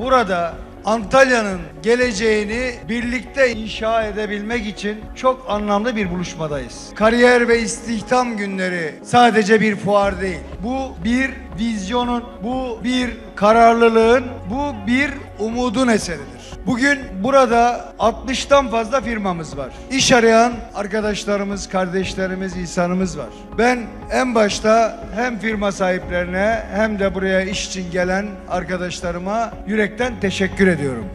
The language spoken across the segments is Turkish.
burada Antalya'nın geleceğini birlikte inşa edebilmek için çok anlamlı bir buluşmadayız. Kariyer ve istihdam günleri sadece bir fuar değil. Bu bir vizyonun, bu bir kararlılığın, bu bir umudun eseridir. Bugün burada 60'tan fazla firmamız var. İş arayan arkadaşlarımız, kardeşlerimiz, insanımız var. Ben en başta hem firma sahiplerine hem de buraya iş için gelen arkadaşlarıma yürekten teşekkür ediyorum.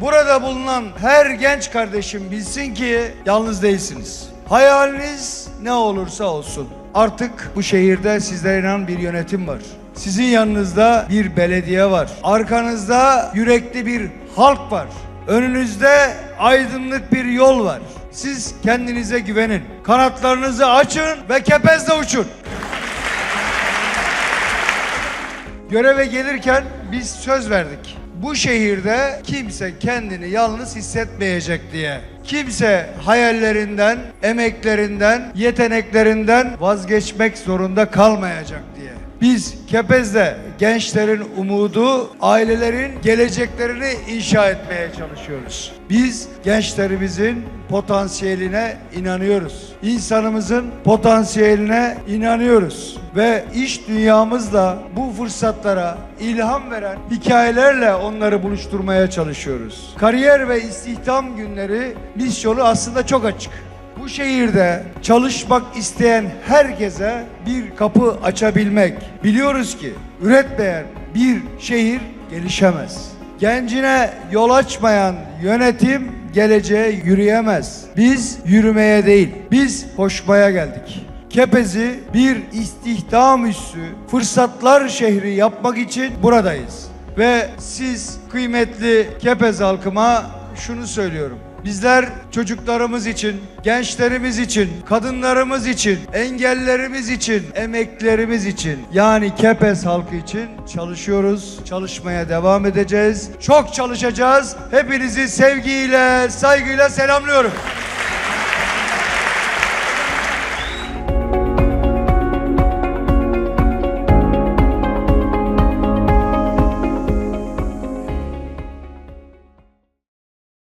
Burada bulunan her genç kardeşim bilsin ki yalnız değilsiniz. Hayaliniz ne olursa olsun. Artık bu şehirde sizlere inanan bir yönetim var. Sizin yanınızda bir belediye var. Arkanızda yürekli bir halk var. Önünüzde aydınlık bir yol var. Siz kendinize güvenin. Kanatlarınızı açın ve kepezle uçun. Göreve gelirken biz söz verdik. Bu şehirde kimse kendini yalnız hissetmeyecek diye. Kimse hayallerinden, emeklerinden, yeteneklerinden vazgeçmek zorunda kalmayacak diye. Biz Kepez'de gençlerin umudu, ailelerin geleceklerini inşa etmeye çalışıyoruz. Biz gençlerimizin potansiyeline inanıyoruz. İnsanımızın potansiyeline inanıyoruz. Ve iş dünyamızla bu fırsatlara ilham veren hikayelerle onları buluşturmaya çalışıyoruz. Kariyer ve istihdam günleri misyonu aslında çok açık. Bu şehirde çalışmak isteyen herkese bir kapı açabilmek. Biliyoruz ki üretmeyen bir şehir gelişemez. Gencine yol açmayan yönetim geleceğe yürüyemez. Biz yürümeye değil, biz koşmaya geldik. Kepez'i bir istihdam üssü, fırsatlar şehri yapmak için buradayız. Ve siz kıymetli Kepez halkıma şunu söylüyorum. Bizler çocuklarımız için, gençlerimiz için, kadınlarımız için, engellerimiz için, emeklerimiz için yani Kepez halkı için çalışıyoruz. Çalışmaya devam edeceğiz. Çok çalışacağız. Hepinizi sevgiyle, saygıyla selamlıyorum.